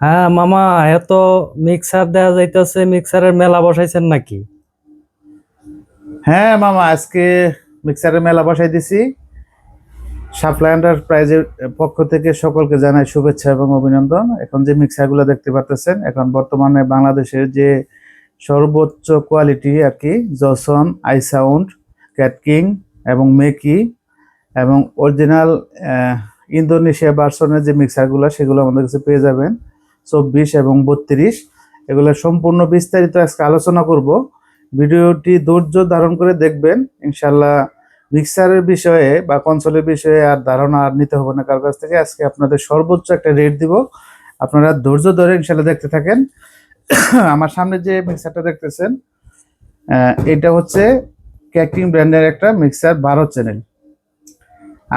হ্যাঁ মামা, এত মিক্সার দেওয়া যাইতেছে মিক্সারের মেলা বসাইছেন নাকি? হ্যাঁ মামা, আজকে মিক্সারের মেলা বসাই দিছি। সাপ্লাই এন্টারপ্রাইজের পক্ষ থেকে সকলকে জানাই শুভেচ্ছা এবং অভিনন্দন। এখন যে মিক্সারগুলো দেখতে পাচ্ছেন এখন বর্তমানে বাংলাদেশের যে সর্বোচ্চ কোয়ালিটি আর কি জসন আই সাউন্ড ক্যাটকিং এবং মেকি এবং অরিজিনাল ইন্দোনেশিয়া ভার্সনের যে মিক্সারগুলো সেগুলো আমাদের কাছে পেয়ে যাবেন। চব্বিশ এবং বত্রিশ। এগুলো সম্পূর্ণ বিস্তারিত আজকে আলোচনা করব। ভিডিওটি ধৈর্য ধারণ করে দেখবেন। ইনশাল্লাহ মিক্সারের বিষয়ে বা কনসোলের বিষয়ে আর ধারণা আর নিতে হবে না। কারও কাছ থেকে আজকে আপনাদের সর্বোচ্চ একটা রেট দিব। আপনারা ধৈর্য ধরে ইনশাল্লাহ দেখতে থাকেন। আমার সামনে যে মিক্সারটা দেখতেছেন এটা হচ্ছে ক্যাকিং ব্র্যান্ডের একটা মিক্সার বারো চ্যানেল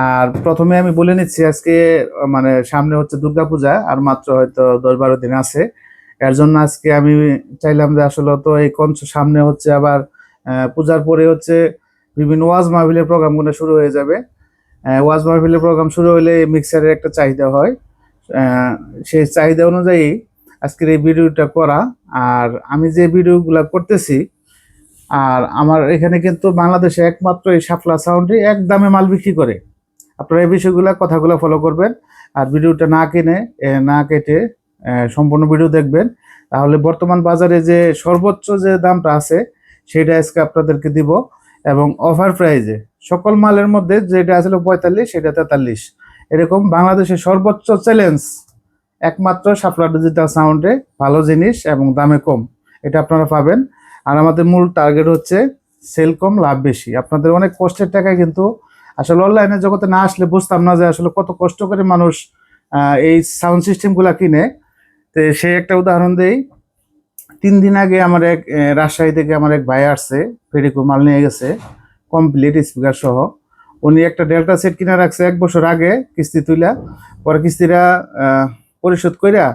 আর প্রথমে আমি বলে নিচ্ছি আজকে মানে সামনে হচ্ছে দুর্গাপূজা, আর মাত্র হয়তো দশ বারো দিন আছে। এর জন্য আজকে আমি চাইলাম যে আসলে তো এই কঞ্চ, সামনে হচ্ছে আবার পূজার পরে হচ্ছে বিভিন্ন ওয়াজ মাহফিলের প্রোগ্রামগুলো শুরু হয়ে যাবে। ওয়াজ মাহফিলের প্রোগ্রাম শুরু হলে মিক্সারের একটা চাহিদা হয়। সেই চাহিদা অনুযায়ী আজকের এই ভিডিওটা করা। আর আমি যে ভিডিওগুলো করতেছি, আর আমার এখানে কিন্তু বাংলাদেশে একমাত্র এই সাফলা সাউন্ডে এক দামে মাল বিক্রি করে। আপনারা এই বিষয়গুলো কথাগুলো ফলো করবেন। আর ভিডিওটা না কিনে না কেটে সম্পূর্ণ ভিডিও দেখবেন। তাহলে বর্তমান বাজারে যে সর্বোচ্চ যে দামটা আছে, সেটা আজকে আপনাদেরকে দিব। এবং অফার প্রাইজে সকল মালের মধ্যে যেটা আসলে পঁয়তাল্লিশ, সেটা তেতাল্লিশ। এরকম বাংলাদেশের সর্বোচ্চ চ্যালেঞ্জ একমাত্র সাপলা ডিজিটাল সাউন্ডে ভালো জিনিস এবং দামে কম। এটা আপনারা পাবেন। আর আমাদের মূল টার্গেট হচ্ছে সেল কম, লাভ বেশি। আপনাদের অনেক কষ্টের টাকায় কিন্তু আসলে অনলাইনের জগতে না আসলে বুঝতাম না যে আসলে কত কষ্ট করে মানুষ এই সাউন্ড সিস্টেমগুলো কিনে। তো সে একটা উদাহরণ দেই। তিন দিন আগে আমার এক রাজশাহী থেকে আমার এক ভাই আসছে, ফেরিকো মাল নিয়ে গেছে কমপ্লিট স্পিকার সহ। উনি একটা ডেল্টা সেট কিনে রাখছে এক বছর আগে, কিস্তি তুইলা। পরে কিস্তিটা পরিশোধ কইরা,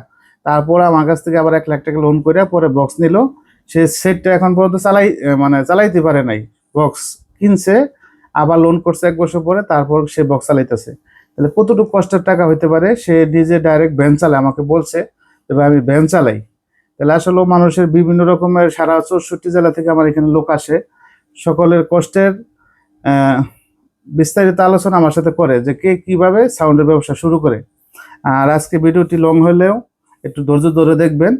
তারপর আমার কাছ থেকে আবার এক লাখ টাকা লোন কইরা পরে বক্স নিল। সে সেটটা এখন পর্যন্ত চালাই মানে চালাইতে পারে নাই। বক্স কিনছে আবার লোন করছে এক বছর পরে, তারপর সে বক্স চালাইতেছে। তাহলে কতটুকু কষ্টের টাকা হইতে পারে? সে নিজে ডাইরেক্ট ভ্যান চালায়, আমাকে বলছে তবে আমি ভ্যান চালাই। তাহলে আসলে মানুষের বিভিন্ন রকমের সারা চৌষট্টি জেলা থেকে আমার এখানে লোক আসে। সকলের কষ্টের বিস্তারিত আলোচনা আমার সাথে করে যে কে কীভাবে সাউন্ডের ব্যবসা শুরু করে। আর আজকে ভিডিওটি লং হলেও একটু ধৈর্য ধরে দেখবেন।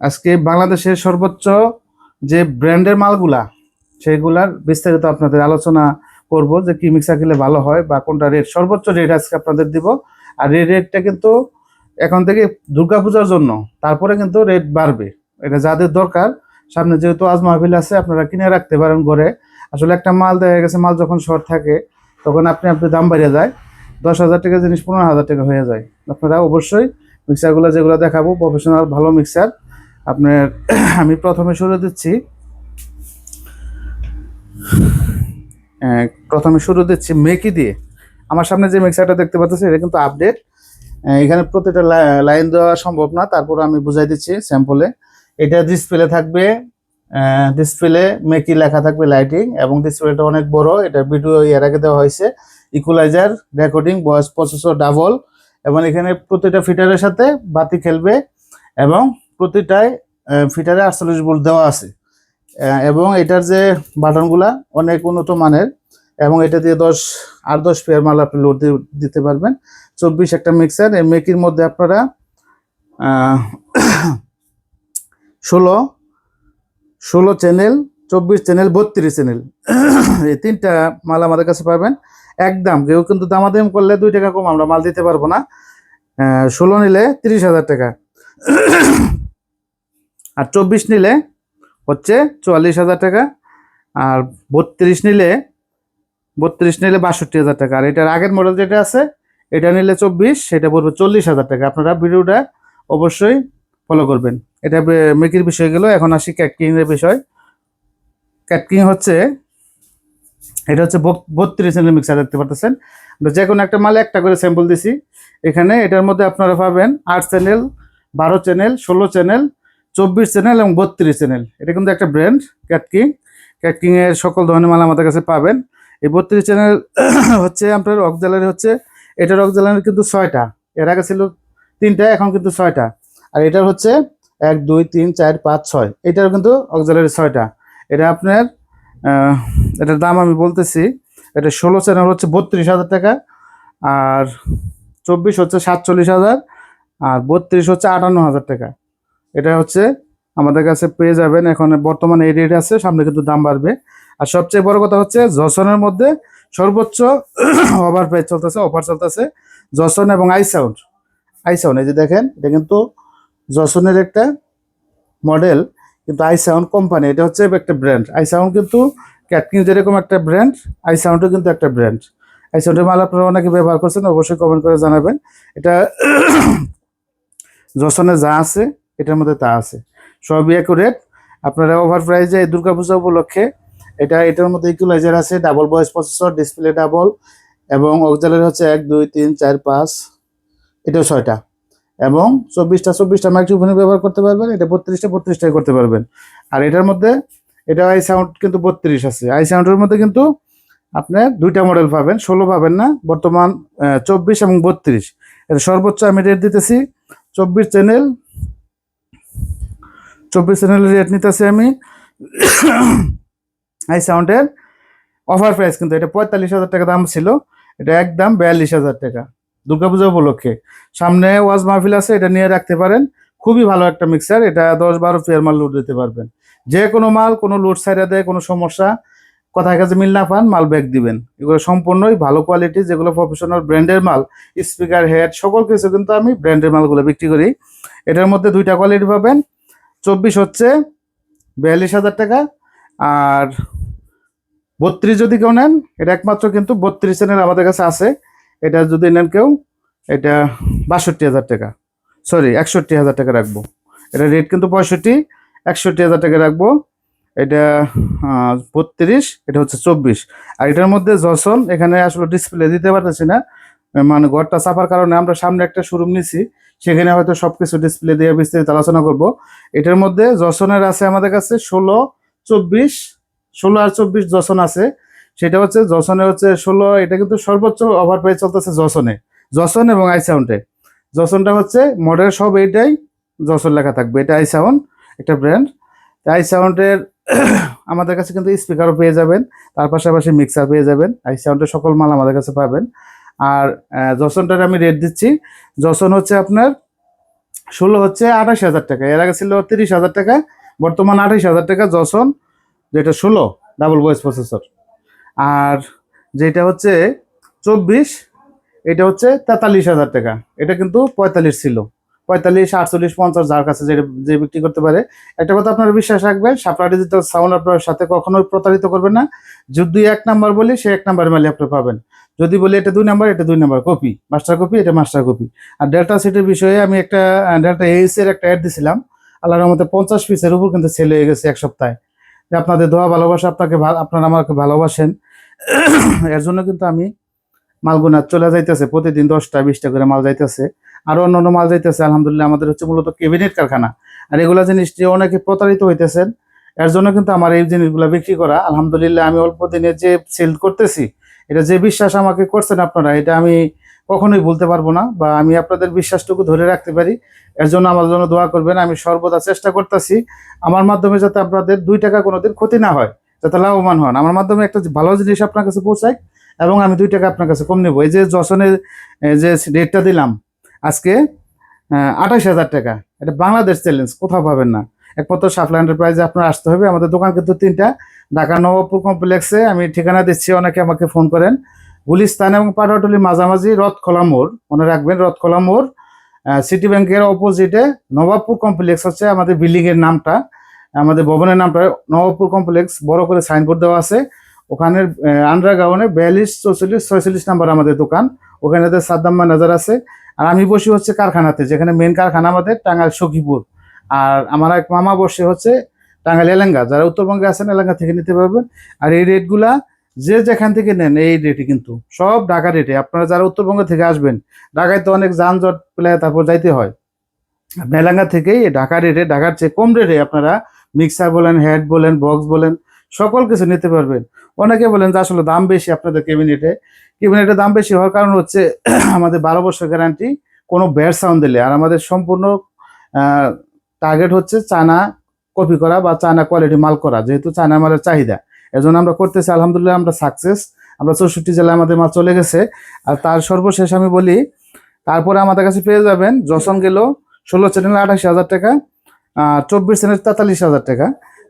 আজকে বাংলাদেশের সর্বোচ্চ যে ব্র্যান্ডের মালগুলা, সেইগুলার বিস্তারিত আপনাদের আলোচনা করব যে কি মিক্সার কিনলে ভালো হয় বা কোনটা রেট সর্বোচ্চ রেট আজকে আপনাদের দিব। আর এই রেটটা কিন্তু এখন থেকে দুর্গাপূজার জন্য, তারপরে কিন্তু রেট বাড়বে। এটা যাদের দরকার, সামনে যেহেতু আজ মাহফিল আছে, আপনারা কিনে রাখতে পারেন ঘরে। আসলে একটা মাল দেখা গেছে, মাল যখন শর্ট থাকে, তখন আপনি আপনি দাম বাড়িয়ে যায়। দশ হাজার টাকা জিনিস পনেরো হাজার টাকা হয়ে যায়। আপনারা অবশ্যই মিক্সারগুলো যেগুলো দেখাবো প্রফেশনাল ভালো মিক্সার আপনার, আমি প্রথমে শুরু দিচ্ছি। প্রথমে শুরু দিচ্ছি মেকি দিয়ে। আমার সামনে যে মিক্সারটা দেখতে পাচ্ছেন, এটা কিন্তু আপডেট এখানে প্রতিটা লাইন দেওয়া সম্ভব না, তারপর আমি বুঝাই দিচ্ছি স্যাম্পলে এটা ডিসপ্লে থাকবে ডিসপ্লে মেকি লেখা থাকবে লাইটিং এবং ডিসপ্লেটা অনেক বড়। এটা ভিডিও এর আগে দেওয়া হয়েছে। Equaliser recording voice processor double এবং এখানে প্রতিটা ফিটারের সাথে বাতি খেলবে এবং প্রতিটায় ফিটারে আটচল্লিশ ভোল্ট দেওয়া আছে। এবং এটার যে বাটনগুলা অনেক উন্নত মানের এবং এটা দিয়ে দশ, আট, দশ পেয়ার মাল আপনি লোড দিতে পারবেন। চব্বিশ একটা মিক্সার এই মেকির মধ্যে আপনারা ষোলো ষোলো চ্যানেল চব্বিশ চ্যানেল বত্রিশ চ্যানেল এই তিনটা মাল আমাদের কাছে পাবেন। একদম, কেউ কিন্তু দামাদাম করলে দুই টাকা কম, আমরা মাল দিতে পারব না। ষোলো নিলে তিরিশ হাজার টাকা। আর চব্বিশ নিলে হচ্ছে চুয়াল্লিশ হাজার টাকা আর বত্রিশ নিলে বত্রিশ নিলে বাষট্টি হাজার টাকা। আর এটার আগের মডেল যেটা আছে, এটা নিলে চব্বিশ, সেটা পড়বে চল্লিশ হাজার টাকা। আপনারা ভিডিওটা অবশ্যই ফলো করবেন। এটা মেকির বিষয় গেল, এখন আসি ক্যাটকিংয়ের বিষয়। ক্যাটকিং হচ্ছে, এটা হচ্ছে বত্রিশ চ্যানেল মিক্সার দেখতে আমরা যে কোনো একটা মালে একটা করে স্যাম্পল দিছি। এখানে এটার মধ্যে আপনারা পাবেন আট চ্যানেল বারো চ্যানেল ষোলো চ্যানেল চব্বিশ চ্যানেল এবং বত্রিশ চ্যানেল এটা কিন্তু একটা ব্র্যান্ড ক্যাটকিং ক্যাটকিং এর সকল ধরনের মাল আমাদের কাছে পাবেন। এই বত্রিশ চ্যানেল হচ্ছে আপনার অক্সালারি হচ্ছে এটার অক্সালারি কিন্তু ছয়টা। এর আগে ছিল তিনটা, এখন কিন্তু ছয়টা। আর এটার হচ্ছে এক, দুই, তিন, চার, পাঁচ, ছয়। এটার কিন্তু অক্সিলারি ছয়টা। এটা আপনার এটার দাম আমি বলতেছি, এটা ষোলো চ্যানেল হচ্ছে বত্রিশ হাজার টাকা, আর চব্বিশ হচ্ছে সাতচল্লিশ হাজার, আর বত্রিশ হচ্ছে আটান্ন হাজার টাকা। এটা হচ্ছে আমাদের কাছে পেয়ে যাবেন। এখন বর্তমানে এই রেট আছে, সামনে কিন্তু দাম বাড়বে। আর সবচেয়ে বড় কথা হচ্ছে জসনের মধ্যে সর্বোচ্চ ওভার প্রাইস চলতেছে অফার চলতেছে জসন এবং আই সাউন্ড আই সাউন্ড এই যে দেখেন, এটা কিন্তু জসনের একটা মডেল কিন্তু আই সাউন্ড কোম্পানি এটা হচ্ছে একটা ব্র্যান্ড আই সাউন্ড কিন্তু ক্যাটকিন যেরকম একটা ব্র্যান্ড আই সাউন্ডও কিন্তু একটা ব্র্যান্ড আই সাউন্ডের মাল আপনারা অনেকে ব্যবহার করছেন, অবশ্যই কমেন্ট করে জানাবেন। এটা জসনে যা আছে এটার মধ্যে তা আছে। সবই অ্যাকুরেট আপনারা ওভার প্রাইজে দুর্গাপূজা উপলক্ষে এটা, এটার মধ্যে ইকুলাইজার আছে double voice processor display double এবং অক্সালের হচ্ছে এক, দুই, তিন, চার, পাঁচ, এটাও ছয়টা। এবং চব্বিশটা চব্বিশটা মাইক্রোফোনে ব্যবহার করতে পারবেন, এটা বত্রিশটা বত্রিশটাই করতে পারবেন। আর এটার মধ্যে, এটা আই সাউন্ড কিন্তু বত্রিশ আছে। আই সাউন্ডের মধ্যে কিন্তু আপনি দুইটা মডেল পাবেন, ষোলো পাবেন না, বর্তমান চব্বিশ এবং বত্রিশ। এটা সর্বোচ্চ আমি রেট দিতেছি, চব্বিশ চ্যানেল চব্বিশ চ্যানেলের রেট নিতেছি আমি। আই সাউন্ডের অফার প্রাইস কিন্তু এটা পঁয়তাল্লিশ হাজার টাকা দাম ছিল। এটা একদম বিয়াল্লিশ হাজার টাকা। দুর্গাপূজা উপলক্ষে। সামনে ওয়াজ মাহফিল আছে, এটা নিয়ে রাখতে পারেন। খুবই ভালো একটা মিক্সার এটা দশ বারো পেয়ার মাল লোড দিতে পারবেন। যে কোনো মাল, কোনো লোড সাইডে দেয়, কোনো সমস্যা কথায় কাছে মিল না পান, মাল ব্যাক দিবেন। এগুলো সম্পূর্ণই ভালো কোয়ালিটি যেগুলো প্রফেশনাল ব্র্যান্ডের মাল স্পিকার হেড সকল কিছু কিন্তু আমি ব্র্যান্ডের মালগুলো বিক্রি করি। এটার মধ্যে দুইটা কোয়ালিটি পাবেন। চব্বিশ হচ্ছে বিয়াল্লিশ হাজার টাকা। আর বত্রিশ যদি কেউ নেন, এটা একমাত্র কিন্তু বত্রিশ চ্যানেল আমাদের কাছে আছে। এটা যদি নেন কেউ, এটা বাষট্টি হাজার টাকা। সরি একষট্টি হাজার টাকা রাখব। এটা রেট কিন্তু পঁয়ষট্টি, একষট্টি হাজার টাকা রাখব। এটা বত্রিশ, এটা হচ্ছে চব্বিশ। আর এটার মধ্যে যশন এখানে আসলে ডিসপ্লে দিতে পারতেছি না। মানে ঘরটা চাপার কারণে আমরা সামনে একটা শোরুম নিছি। সেখানে হয়তো সবকিছু ডিসপ্লে দিয়ে বিস্তারিত আলোচনা করব। এটার মধ্যে যশনের আছে আমাদের কাছে ষোলো, চব্বিশ, ষোলো আর চব্বিশ জসন আছে। সেটা হচ্ছে যশনে হচ্ছে ষোলো, এটা কিন্তু সর্বোচ্চ ওভার প্রাইস চলতেছে জসনে যশন এবং আই সাউন্ডে যশনটা হচ্ছে মডেল সব এইটাই যশন লেখা থাকবে। এটা আই সাউন্ড একটা ব্র্যান্ড আই সাউন্ডের আমাদের কাছে কিন্তু স্পিকারও পেয়ে যাবেন। তার পাশাপাশি মিক্সার পেয়ে যাবেন। আই সাউন্ডের সকল মাল আমাদের কাছে পাবেন। আর যশনটার আমি রেট দিচ্ছি। জসন হচ্ছে আপনার ষোলো হচ্ছে আঠাশ হাজার টাকা। এর আগে ছিল তিরিশ হাজার টাকা, বর্তমান আঠাশ হাজার টাকা জসন, যেটা ষোলো ডাবল ভয়েস প্রসেসর আর যেটা হচ্ছে চব্বিশ, এটা হচ্ছে তেতাল্লিশ হাজার টাকা। এটা কিন্তু পঁয়তাল্লিশ ছিল। পঁয়তাল্লিশ, আটচল্লিশ, পঞ্চাশ, যার কাছে যে যে বিক্রি করতে পারে। একটা কথা আপনারা বিশ্বাস রাখবেন সাপলা ডিজিটাল সাউন্ড আপনার সাথে কখনোই প্রতারিত করবেন না। যদি এক নাম্বার বলি, সে এক নাম্বার মালি আপনি পাবেন। যদি বলি এটা দুই নাম্বার, এটা দুই নাম্বার কপি মাস্টার কপি এটা মাস্টার কপি আর ডেল্টা সিটির বিষয়ে আমি একটা ডেল্টা এইচ এর একটা অ্যাড দিছিলাম। আল্লাহর মধ্যে পঞ্চাশ পিসের উপর কিন্তু সেল হয়ে গেছে এক সপ্তাহে। যে আপনাদের দোয়া, ভালোবাসা, আপনাকে আপনারা আমাকে ভালোবাসেন। এর জন্য কিন্তু আমি মালগুনা চলে যাইতেছে, প্রতিদিন দশটা, বিশটা করে মাল যাইতেছে। আরও অন্যান্য মাল যাইতেছে, আলহামদুলিল্লাহ আমাদের হচ্ছে মূলত কেবিনেট কারখানা। আর এগুলা জিনিস দিয়ে অনেকে প্রতারিত হইতেছেন। এর জন্য কিন্তু আমার এই জিনিসগুলো বিক্রি করা, আলহামদুলিল্লাহ আমি অল্প দিনে যে সেল করতেছি এটা যে বিশ্বাস আমাকে করছেন আপনারা, এটা আমি কখনোই বলতে পারব না বা আমি আপনাদের বিশ্বাসটুকু ধরে রাখতে পারি। এর জন্য আমার জন্য দোয়া করবেন, আমি সর্বদা চেষ্টা করতেছি আমার মাধ্যমে যাতে আপনাদের দুই টাকা কোনোদিন ক্ষতি না হয়, যাতে লাভবান হন। আমার মাধ্যমে একটা ভালো জিনিস আপনার কাছে পৌঁছায় এবং আমি দুই টাকা আপনার কাছে কম নেব। এই যে যশনের যে রেটটা দিলাম, আজকে আঠাশ হাজার টাকা। এটা বাংলাদেশ চ্যালেঞ্জ কোথাও পাবেন না। একমাত্র সাফলা এন্টারপ্রাইজে আপনার আসতে হবে। আমাদের দোকান কিন্তু তিনটা। ঢাকা নবাবপুর কমপ্লেক্সে আমি ঠিকানা দিচ্ছি, অনেকে আমাকে ফোন করেন। গুলিস্তান এবং পাটাটুলির মাঝামাঝি রথখোলা মোড়, মনে রাখবেন রথখোলা মোড়। সিটি ব্যাংকের অপোজিটে নবাবপুর কমপ্লেক্স হচ্ছে আমাদের বিল্ডিং এর নামটা। আমাদের ভবনের নামটা নবাবপুর কমপ্লেক্স, বড় করে সাইনবোর্ড দেওয়া আছে। ওখানের আন্ডারগ্রাউন্ডে বিয়াল্লিশ, চৌচল্লিশ, ছয়চল্লিশ নাম্বার আমাদের দোকান। ওখানে সাদ্দাম্মা ম্যানেজার আছে। আর আমি বসি হচ্ছে কারখানাতে, যেখানে মেন কারখানা আমাদের টাঙ্গাইল সখীপুর। আর আমার এক মামা বসে হচ্ছে টাঙ্গাইল এলেঙ্গা। যারা উত্তরবঙ্গে আছেন এলেঙ্গা থেকে নিতে পারবেন। আর এই রেটগুলা যে যেখান থেকে নেন, এই রেটে কিন্তু। সব ঢাকা রেটে আপনারা যারা উত্তরবঙ্গ থেকে আসবেন, ঢাকায় তো অনেক যানজট পেলে তারপর যাইতে হয়। আপনি এলাকা থেকেই ঢাকা রেটে ঢাকার চেয়ে কম রেটে আপনারা মিক্সার বলেন হেড বলেন বক্স বলেন, সকল কিছু নিতে পারবেন। অনেকে বলেন যে আসলে দাম বেশি আপনাদের কেবিনেটে কেবিনেটের দাম বেশি হওয়ার কারণ হচ্ছে আমাদের বারো বছর গ্যারান্টি কোনো ব্যাড সাউন্ড দিলে আর আমাদের সম্পূর্ণ টার্গেট হচ্ছে চায়না কপি করা বা চায়না কোয়ালিটি মাল করা, যেহেতু চায়না মালের চাহিদা। এজন্য আমরা করতেছি, আলহামদুলিল্লাহ আমরা সাকসেস আমরা চৌষট্টি জেলায় আমাদের মাল চলে গেছে। আর তার সর্বশেষ আমি বলি, তারপরে আমাদের কাছে পেয়ে যাবেন যশন গেল ষোলো চ্যানেল আঠাশি হাজার টাকা চব্বিশ চ্যানেল তেতাল্লিশ হাজার টাকা।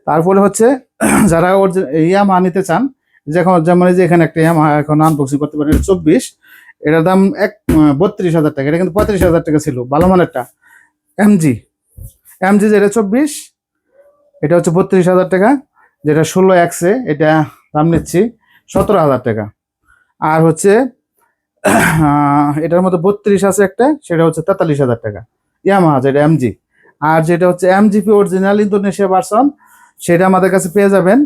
তারপরে হচ্ছে যারা ওর ইয়ামা নিতে চান যখন যেমন এই যে এখানে একটা ইয়ামা এখন আনবক্সিং করতে পারেন চব্বিশ, এটার দাম এক বত্রিশ হাজার টাকা, এটা কিন্তু পঁয়ত্রিশ হাজার টাকা ছিল, ভালো মানেরটা। এমজি এমজি যেটা চব্বিশ, এটা হচ্ছে বত্রিশ হাজার টাকা। যেটা ষোলো এক্সে, এটা দাম নিচ্ছি সতেরো হাজার টাকা। আর হচ্ছে এটার মধ্যে বত্রিশ আছে একটা, সেটা হচ্ছে তেতাল্লিশ হাজার টাকা। ইয়ামাহা যেটা এমজি। আর যেটা হচ্ছে এমজিপি অরিজিনাল ইন্দোনেশিয়া ভার্সন সেটা আমাদের কাছে পেয়ে যাবেন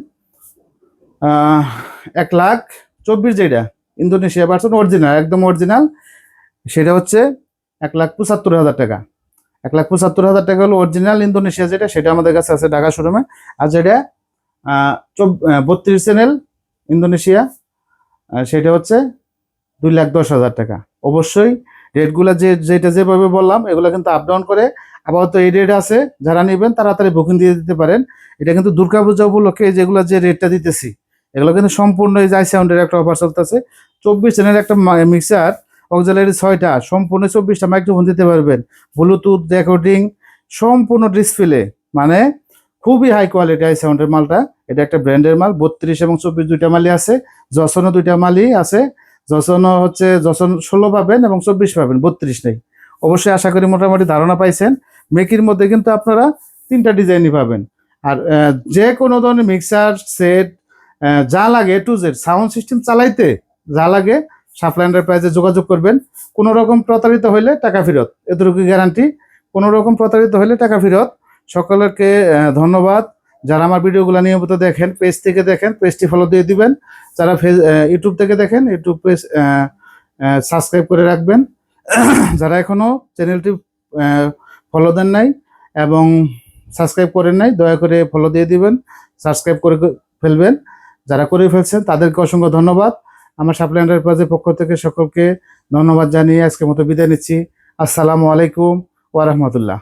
এক লাখ চব্বিশ যেটা। ইন্দোনেশিয়া ভার্সন অরিজিনাল একদম অরিজিনাল সেটা হচ্ছে এক লাখ পঁচাত্তর হাজার টাকা। এক লাখ পঁচাত্তর হাজার টাকা হলো অরিজিনাল ইন্দোনেশিয়া যেটা, সেটা আমাদের কাছে আছে ঢাকা শোরুমে। আর যেটা বত্রিশ চ্যানেল ইন্দোনেশিয়া সেটা হচ্ছে দুই লাখ দশ হাজার টাকা। অবশ্যই রেটগুলো যে, যেটা যেভাবে বললাম, এগুলো কিন্তু আপ ডাউন করে আপাতত এই রেট আছে। যারা নেবেন, তাড়াতাড়ি বুকিং দিয়ে দিতে পারেন। এটা কিন্তু দুর্গাপূজা উপলক্ষে যেগুলো যে রেটটা দিতেছি, এগুলো কিন্তু সম্পূর্ণ এই জাই সাউন্ডের একটা অফার চলতেছে। চব্বিশ চ্যানেল একটা মিক্সার অক্সিলারি ছয়টা, সম্পূর্ণ চব্বিশটা মাইক্রোফোন দিতে পারবেন। ব্লুটুথ রেকর্ডিং সম্পূর্ণ ডিসপ্লে মানে খুবই হাই কোয়ালিটি আই সাউন্ডের মালটা। এটা একটা ব্র্যান্ডের মাল, বত্রিশ এবং চব্বিশ দুইটা মালই আছে যশনও দুইটা মালই আছে। যশনও হচ্ছে যশন ষোলো পাবেন এবং চব্বিশ পাবেন, বত্রিশ নেই। অবশ্যই আশা করি মোটামুটি ধারণা পাইছেন। মেকির মধ্যে কিন্তু আপনারা তিনটা ডিজাইনই পাবেন। আর যে কোনো ধরনের মিক্সার সেট যা লাগে টু জেড সাউন্ড সিস্টেম চালাইতে যা লাগে সাপ্লাই এন্টারপ্রাইজে যোগাযোগ করবেন। কোনো রকম প্রতারিত হইলে টাকা ফেরত। এতটুকু গ্যারান্টি কোনো রকম প্রতারিত হইলে টাকা ফেরত। সকলকে ধন্যবাদ। যারা আমার ভিডিওগুলো নিয়মিত দেখেন পেজ থেকে দেখেন পেজটি ফলো দিয়ে দিবেন। যারা ইউটিউব থেকে দেখেন ইউটিউব পেজ সাবস্ক্রাইব করে রাখবেন। যারা এখনও চ্যানেলটি ফলো দেন নাই এবং সাবস্ক্রাইব করেন নাই, দয়া করে ফলো দিয়ে দিবেন। সাবস্ক্রাইব করে ফেলবেন। যারা করে ফেলছেন, তাদেরকে অসংখ্য ধন্যবাদ। আমার সাপ্লাই এন্টারপ্রাইজের পক্ষ থেকে সকলকে ধন্যবাদ জানিয়ে আজকের মতো বিদায় নিচ্ছি। আসসালামু আলাইকুম ওয়া রাহমাতুল্লাহ।